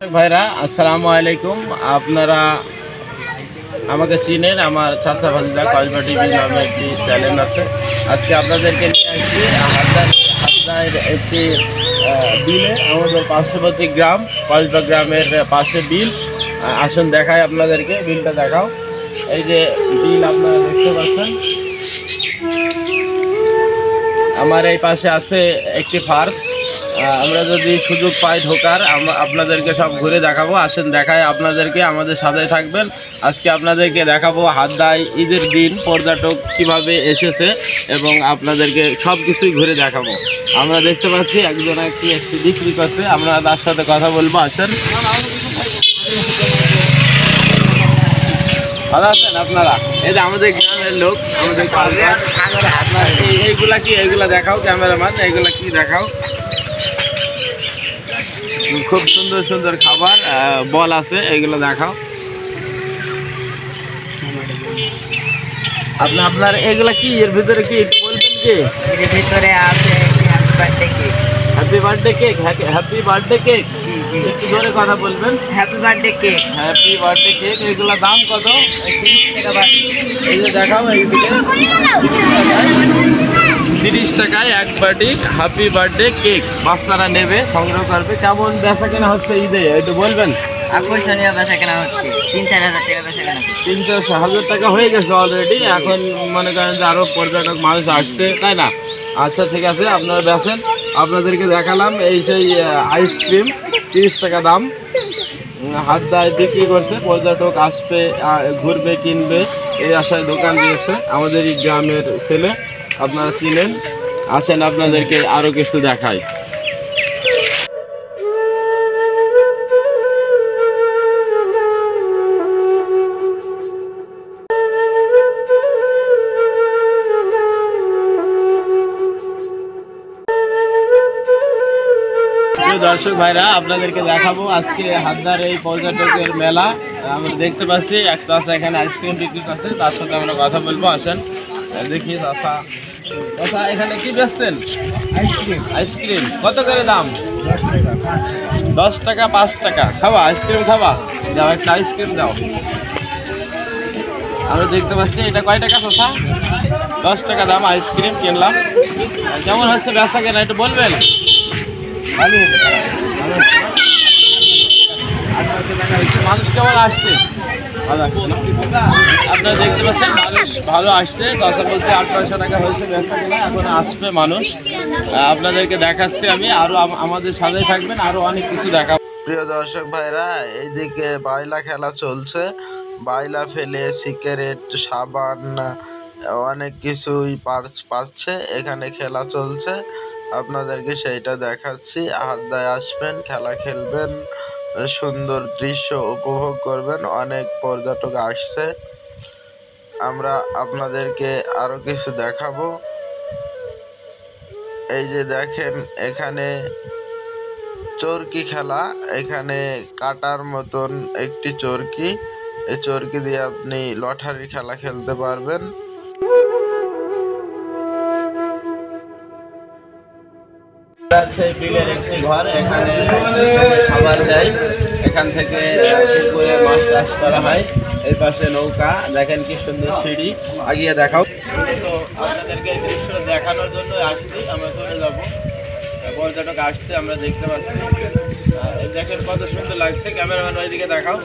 ভাইরা, আসসালামু আলাইকুম। আপনারা আমাকে চিনেন, আমার চাচা ভাজিদা কসবা টিভি নামে একটি চ্যানেল আছে। আজকে আপনাদেরকে নিয়ে আসছি হাজার একটি বিলে, আমাদের পার্শ্ববর্তী গ্রাম কসবা গ্রামের পাশে বিল। আসুন দেখায় আপনাদেরকে, বিলটা দেখাও। এই যে বিল আপনারা দেখতে পাচ্ছেন। আমার এই পাশে আছে একটি পার্ক আমরা যদি সুযোগ পাই ঢোকার আপনাদেরকে সব ঘুরে দেখাবো। আসেন, দেখায় আপনাদেরকে আমাদের সাথে থাকবেন। আজকে আপনাদেরকে দেখাবো হাতদাই ঈদের দিন পর্যটক কীভাবে এসেছে এবং আপনাদেরকে সব কিছুই ঘুরে দেখাবো। আমরা দেখতে পাচ্ছি একজন একটি একটি বিক্রি করছে। আমরা তার সাথে কথা বলব। আসেন। ভালো আছেন আপনারা? এই যে আমাদের গ্রামের লোক, আমাদের এইগুলা কি? এইগুলা দেখাও, ক্যামেরাম্যান, এইগুলা কি দেখাও? খুব সুন্দর সুন্দর খাবার আহ, বল আছে এগুলো দেখাও। আপনি আপনার এগুলা কি এর ভিতরে কি একটু বলবেন কি? এর ভিতরে আছে birthday cake happy birthday cake happy birthday cake জি জি। একটু জোরে কথা বলবেন। Happy birthday cake happy birthday cake এগুলা দাম কত? তিরিশ টাকা বার্থডে এই যে দেখাও এইদিকে। তিরিশ টাকায় এক বাটি হ্যাপি বার্থডে কেক বাচ্চারা নেবে সংগ্রহ করবে। কেমন বেচা কেনা হচ্ছে ঈদে? একটু বলবেন? আকর্ষণীয় বেচা কেনা হচ্ছে। তিন চার হাজার টাকা বেচা কেনা হচ্ছে। তিনশো হাজার টাকা হয়ে গেছে অলরেডি এখন মনে করেন যে আরও পর্যটক মানুষ আসছে তাই না? আচ্ছা ঠিক আছে আপনারা বেছেন আপনাদেরকে দেখালাম এই সেই আইসক্রিম তিরিশ টাকা দাম। হাত দায় বিক্রি করছে পর্যটক আসবে ঘুরবে কিনবে এই আশায় দোকান দিয়েছে আমাদের এই গ্রামের ছেলে। আপনারা চিনেন। আসেন আপনাদেরকে আরও কিছু দেখাই। দর্শক ভাইরা, আপনাদেরকে দেখাবো আজকে হাতদার এই পর্যটকের মেলা। আমরা দেখতে পাচ্ছি, এক চাষা এখানে আইসক্রিম বিক্রি করছে, তার সাথে আমরা কথা বলব, আসেন। দেখি চাষা চাষা এখানে কি বেচছেন? আইসক্রিম। আইসক্রিম কত করে দাম? দশ টাকা, পাঁচ টাকা। খাবা, আইসক্রিম খাবা। দাও একটা আইসক্রিম দাও। আমরা দেখতে পাচ্ছি, এটা কয় টাকা চাষা দশ টাকা দাম, আইসক্রিম কিনলাম। কেমন হচ্ছে, বেচা কেনা, একটু বলবেন? মানুষ কেমন আসছে? আপনারা দেখতে পাচ্ছেন, মানুষ ভালো আসছে। কথা বলতে আঠারোশো টাকা হয়েছে এখন আসবে মানুষ। আপনাদেরকে দেখাচ্ছি আমি, আরও আমাদের সাথে থাকবেন, আরও অনেক কিছু দেখা প্রিয় দর্শক ভাইরা, এইদিকে বাইলা খেলা চলছে। বাইলা ফেলে সিগারেট, সাবান, অনেক কিছুই পাচ্ছে। এখানে খেলা চলছে। আপনাদেরকে সেইটা দেখাচ্ছি। হাতদায় আসবেন, খেলা খেলবেন। সুন্দর দৃশ্য উপভোগ করবেন। অনেক পর্যটক আসছে। আমরা আপনাদেরকে আরও কিছু দেখাবো। এই যে দেখেন, এখানে চরকি খেলা। এখানে কাটার মতন একটি চরকি। এই চরকি দিয়ে আপনি লটারি খেলা খেলতে পারবেন। বিলের একটি ঘর, এখানে খাবার দেয়। এখান থেকে পুকুরে মাছ চাষ করা হয়। এই পাশে নৌকা, দেখেন কি সুন্দর সিঁড়ি। আগিয়ে দেখাও। তো আপনাদেরকে এই দৃশ্য দেখানোর জন্য আসছি, আমরা চলে যাব। পর্যটক আসছে, আমরা দেখতে পাচ্ছি। দেখেন কত সুন্দর লাগছে। ক্যামেরাম্যান ওইদিকে দেখাও।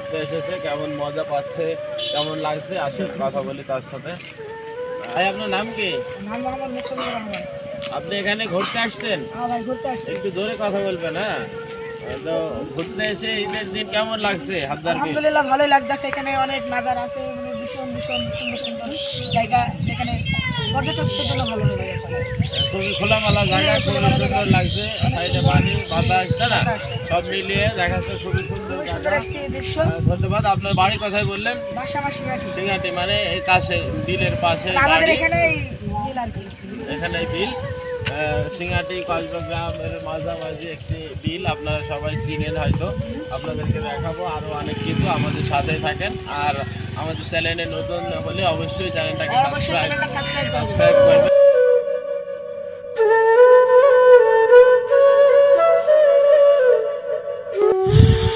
ঘুরতে এসেছে কেমন মজা পাচ্ছে কেমন লাগছে আসেন কথা বলি তার সাথে। ভাই আপনার নাম কি? আপনি এখানে ঘুরতে আসছেন? হ্যাঁ একটু জোরে কথা বলবেন হ্যাঁ? তো ঘুরতে এসে ঈদের দিন কেমন লাগছে হাতদার বিল আলহামদুলিল্লাহ ভালোই লাগতেছে। এখানে অনেক নাজার আছে মানে ভীষণ ভীষণ সুন্দর সুন্দর জায়গা। যেখানে পর্যটকদের জন্য ভালো হবে খুবই খোলামেলা জায়গা খুবই সুন্দর লাগছে সাইডে পানি বাতাস সব মিলিয়ে খুবই সুন্দর আহ, ধন্যবাদ। আপনার বাড়ি কথাই বললেন? সিঙ্গাটি মানে এই কাছে বিলের পাশে এখানে বিল। আর কি এর মাঝামাঝি একটি বিল আপনারা সবাই চিনেন হয়তো। আপনাদেরকে দেখাবো আরও অনেক কিছু আমাদের সাথে থাকেন। আর আমাদের চ্যানেলে নতুন হলে অবশ্যই চ্যানেলটাকে সাবস্ক্রাইব করবেন।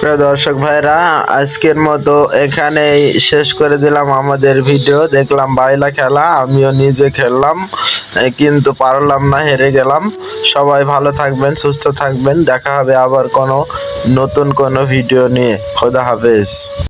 প্রিয় দর্শক ভাইরা, আজকের মতো এখানেই শেষ করে দিলাম আমাদের ভিডিও। দেখলাম বাইলা খেলা, আমিও নিজে খেললাম কিন্তু পারলাম না, হেরে গেলাম। সবাই ভালো থাকবেন, সুস্থ থাকবেন। দেখা হবে আবার কোনো নতুন কোনো ভিডিও নিয়ে। খোদা হাফেজ।